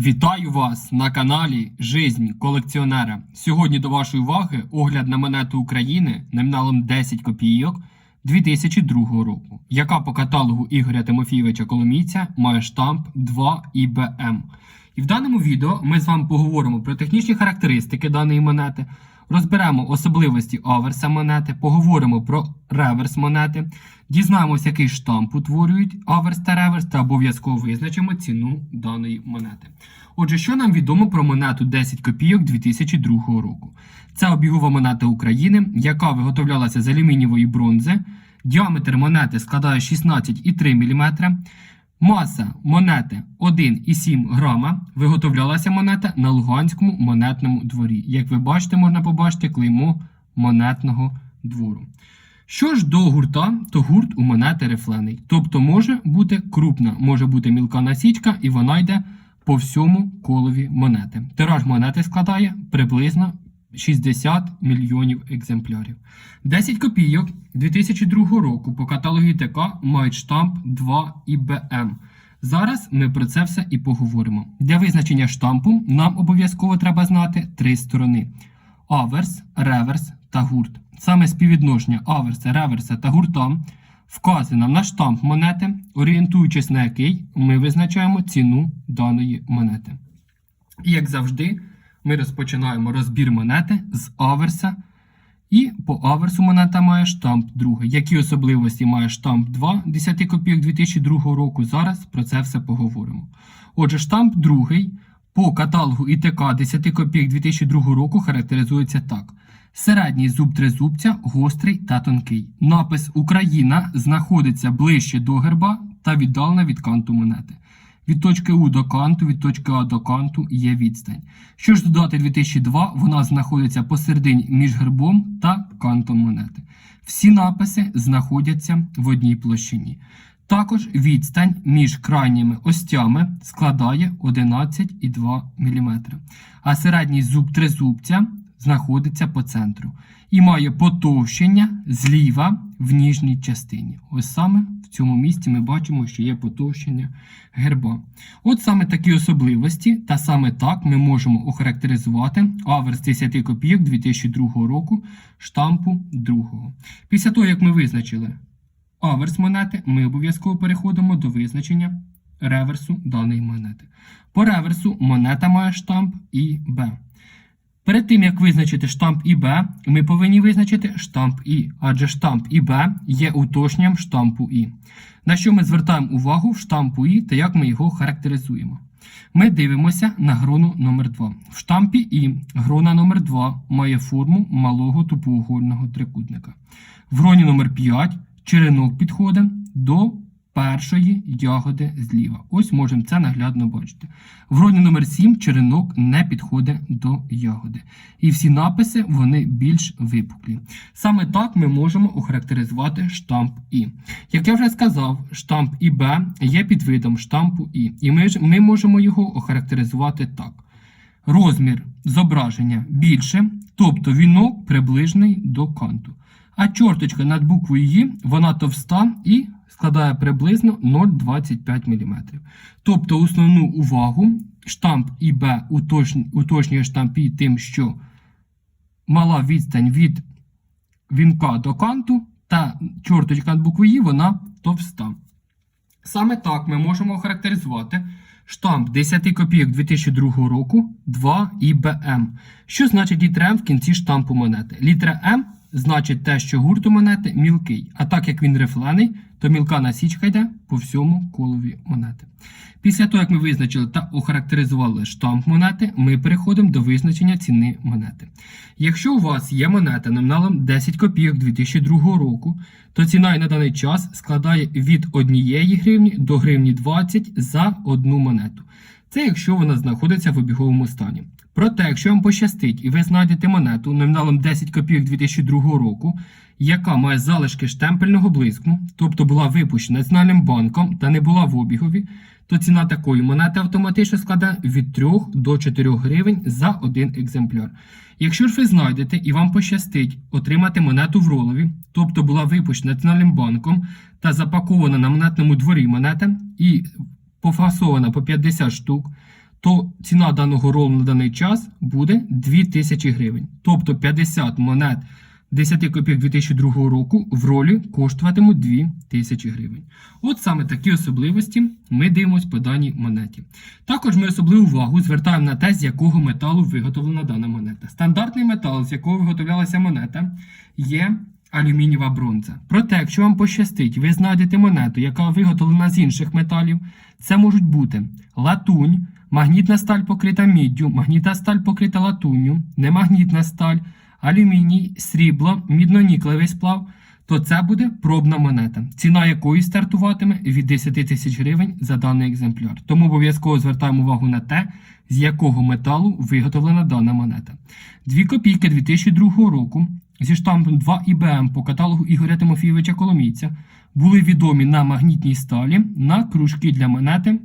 Вітаю вас на каналі Жизнь колекціонера. Сьогодні до вашої уваги огляд на монету України номіналом 10 копійок 2002 року, яка по каталогу Ігоря Тимофійовича Коломійця має штамп 2 ІБМ. І в даному відео ми з вами поговоримо про технічні характеристики даної монети, розберемо особливості аверса монети, поговоримо про реверс монети, дізнаємося, який штамп утворюють аверс та реверс, та обов'язково визначимо ціну даної монети. Отже, що нам відомо про монету 10 копійок 2002 року? Це обігова монета України, яка виготовлялася з алюмінієвої бронзи. Діаметр монети складає 16,3 мм. Маса монети 1,7 грама. Виготовлялася монета на Луганському монетному дворі. Як ви бачите, можна побачити клеймо монетного двору. Що ж до гурта, то гурт у монети рифлений. Тобто може бути крупна, може бути мілка насічка, і вона йде по всьому колові монети. Тираж монети складає приблизно 60 мільйонів екземплярів. 10 копійок 2002 року по каталогу ТК мають штамп 2 ІБМ. Зараз ми про це все і поговоримо. Для визначення штампу нам обов'язково треба знати три сторони: аверс, реверс та гурт. Саме співвідношення аверса, реверса та гурта вказує нам на штамп монети, орієнтуючись на який ми визначаємо ціну даної монети. І як завжди, ми розпочинаємо розбір монети з аверса. І по аверсу монета має штамп 2. Які особливості має штамп 2 10 копійок 2002 року? Зараз про це все поговоримо. Отже, штамп 2 по каталогу ІТК 10 копійок 2002 року характеризується так. Середній зуб тризубця гострий та тонкий. Напис Україна знаходиться ближче до герба та віддалена від канту монети. Від точки У до канту, від точки А до канту є відстань. Що ж додати 2002, вона знаходиться посередині між гербом та кантом монети. Всі написи знаходяться в одній площині. Також відстань між крайніми остями складає 11,2 мм. А середній зуб тризубця знаходиться по центру і має потовщення зліва в ніжній частині. Ось саме в цьому місці ми бачимо, що є потовщення герба. От саме такі особливості, та саме так ми можемо охарактеризувати аверс 10 копійок 2002 року штампу 2. Після того, як ми визначили аверс монети, ми обов'язково переходимо до визначення реверсу даної монети. По реверсу монета має штамп ІБ. Перед тим, як визначити штамп ІБ, ми повинні визначити штамп І, адже штамп ІБ є уточненням штампу І. На що ми звертаємо увагу в штампу І та як ми його характеризуємо. Ми дивимося на грону номер 2 В штампі І грона номер 2 має форму малого тупоугольного трикутника. В гроні номер 5 черенок підходить до першої ягоди зліва. Ось можемо це наглядно бачити. В гроні номер 7 черенок не підходить до ягоди. І всі написи вони більш випуклі. Саме так ми можемо охарактеризувати штамп І. Як я вже сказав, штамп ІБ є підвидом штампу І. І ми, ми можемо його охарактеризувати так. Розмір зображення більше, тобто вінок приближений до канту. А чорточка над буквою «Ї» вона товста і складає приблизно 0,25 мм. Тобто основну увагу штамп ІБ уточнює штамп І тим, що мала відстань від вінка до канту, та чорточка над буквою «Ї» вона товста. Саме так ми можемо охарактеризувати штамп 10 копійок 2002 року 2 ІБМ. Що значить літера М в кінці штампу монети? Літера М значить те, що гурт у монети мілкий, а так як він рифлений, то мілка насічка йде по всьому колові монети. Після того, як ми визначили та охарактеризували штамп монети, ми переходимо до визначення ціни монети. Якщо у вас є монета номіналом 10 копійок 2002 року, то ціна на даний час складає від 1 гривні до гривні 20 за одну монету. Це якщо вона знаходиться в обіговому стані. Проте, якщо вам пощастить і ви знайдете монету номіналом 10 копійок 2002 року, яка має залишки штемпельного блиску, тобто була випущена Національним банком та не була в обігові, то ціна такої монети автоматично складе від 3 до 4 гривень за один екземпляр. Якщо ж ви знайдете і вам пощастить отримати монету в ролові, тобто була випущена Національним банком та запакована на монетному дворі монета і пофасована по 50 штук, то ціна даного ролу на даний час буде 2000 гривень. Тобто 50 монет 10 копійок 2002 року в ролі коштуватимуть 2000 гривень. От саме такі особливості ми дивимося по даній монеті. Також ми особливу увагу звертаємо на те, з якого металу виготовлена дана монета. Стандартний метал, з якого виготовлялася монета, є алюмінієва бронза. Проте, якщо вам пощастить, ви знайдете монету, яка виготовлена з інших металів, це можуть бути латунь, магнітна сталь покрита міддю, магнітна сталь покрита латунню, немагнітна сталь, алюміній, срібло, мідно-нікелевий сплав, то це буде пробна монета, ціна якої стартуватиме від 10 тисяч гривень за даний екземпляр. Тому обов'язково звертаємо увагу на те, з якого металу виготовлена дана монета. Дві копійки 2002 року зі штампом 2 ІБМ по каталогу Ігоря Тимофійовича Коломійця були відомі на магнітній сталі на кружки для монети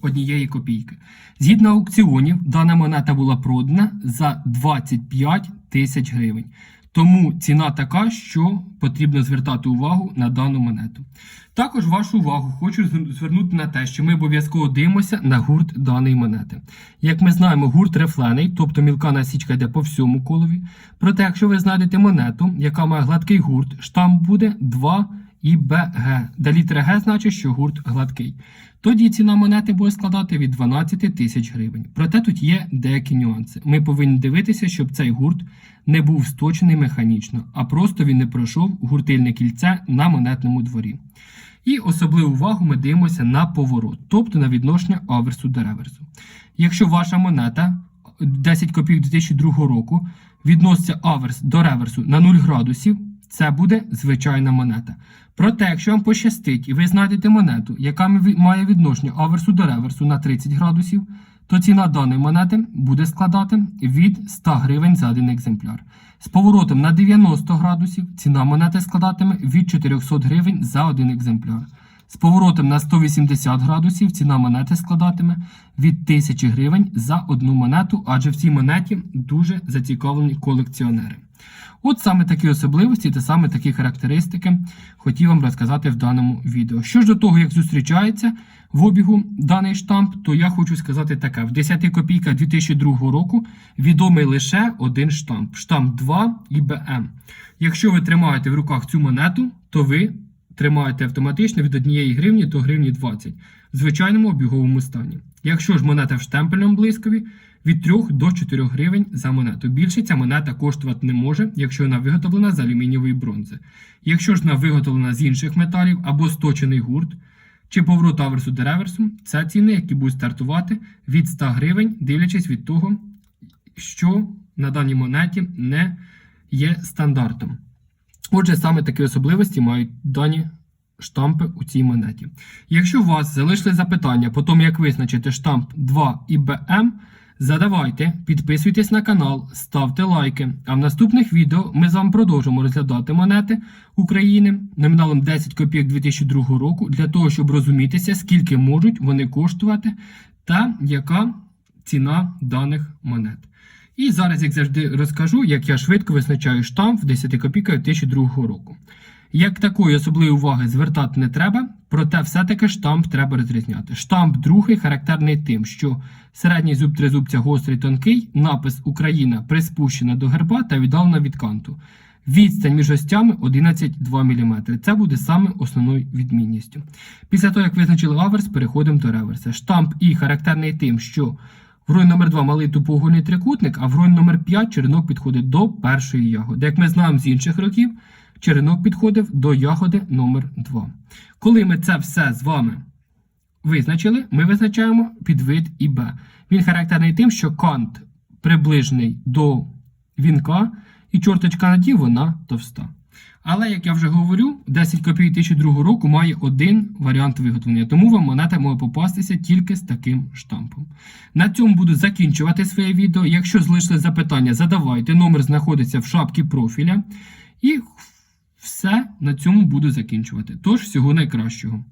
однієї копійки. Згідно аукціонів, дана монета була продана за 25 тисяч гривень. Тому ціна така, що потрібно звертати увагу на дану монету. Також вашу увагу хочу звернути на те, що ми обов'язково дивимося на гурт даної монети. Як ми знаємо, гурт рефлений, тобто мілка насічка йде по всьому колові. Проте, якщо ви знайдете монету, яка має гладкий гурт, штамп буде 2 і БГ, де літера Г значить, що гурт гладкий. Тоді ціна монети буде складати від 12 тисяч гривень. Проте тут є деякі нюанси. Ми повинні дивитися, щоб цей гурт не був сточений механічно, а просто він не пройшов гуртильне кільце на монетному дворі. І особливу увагу ми дивимося на поворот, тобто на відношення аверсу до реверсу. Якщо ваша монета 10 копійок 2002 року відноситься аверс до реверсу на 0 градусів, це буде звичайна монета. Проте, якщо вам пощастить і ви знайдете монету, яка має відношення аверсу до реверсу на 30 градусів, то ціна даної монети буде складати від 100 гривень за один екземпляр. З поворотом на 90 градусів ціна монети складатиме від 400 гривень за один екземпляр. З поворотом на 180 градусів ціна монети складатиме від 1000 гривень за одну монету, адже в цій монеті дуже зацікавлені колекціонери. От саме такі особливості та саме такі характеристики хотів вам розказати в даному відео. Що ж до того, як зустрічається в обігу даний штамп, то я хочу сказати таке: в 10 копійках 2002 року відомий лише один штамп штамп 2 ІБМ. Якщо ви тримаєте в руках цю монету, то ви тримаєте автоматично від 1 гривні до гривні 20 в звичайному обіговому стані. Якщо ж монета в штемпельному блискові, від 3 до 4 гривень за монету. Більше ця монета коштувати не може, якщо вона виготовлена з алюмінієвої бронзи. Якщо ж вона виготовлена з інших металів або сточений гурт, чи поворот аверсу до реверсу, це ціни, які будуть стартувати від 100 гривень, дивлячись від того, що на даній монеті не є стандартом. Отже, саме такі особливості мають дані штампи у цій монеті. Якщо у вас залишили запитання по тому, як визначити штамп 2 і БМ, задавайте, підписуйтесь на канал, ставте лайки. А в наступних відео ми з вами продовжимо розглядати монети України номіналом 10 копійок 2002 року для того, щоб розумітися, скільки можуть вони коштувати та яка ціна даних монет. І зараз, як завжди, розкажу, як я швидко визначаю штамп в 10 копійках 2002 року. Як такої особливої уваги звертати не треба, проте все-таки штамп треба розрізняти. Штамп другий характерний тим, що середній зуб тризубця гострий тонкий, напис Україна приспущена до герба та віддалена від канту. Відстань між остями 11,2 мм. Це буде саме основною відмінністю. Після того, як визначили аверс, переходимо до реверса. Штамп І характерний тим, що в рой номер 2 малий тупоугольний трикутник, а в рой номер 5 черенок підходить до першої ягоди. Як ми знаємо з інших років, черенок підходив до ягоди номер 2. Коли ми це все з вами визначили, ми визначаємо підвид ІБ. Він характерний тим, що кант приближений до вінка, і чорточка наді вона товста. Але, як я вже говорю, 10 копійок 2002 року має один варіант виготовлення, тому вам монета може попастися тільки з таким штампом. На цьому буду закінчувати своє відео. Якщо залишили запитання, задавайте. Номер знаходиться в шапці профіля. І все на цьому буду закінчувати. Тож, всього найкращого.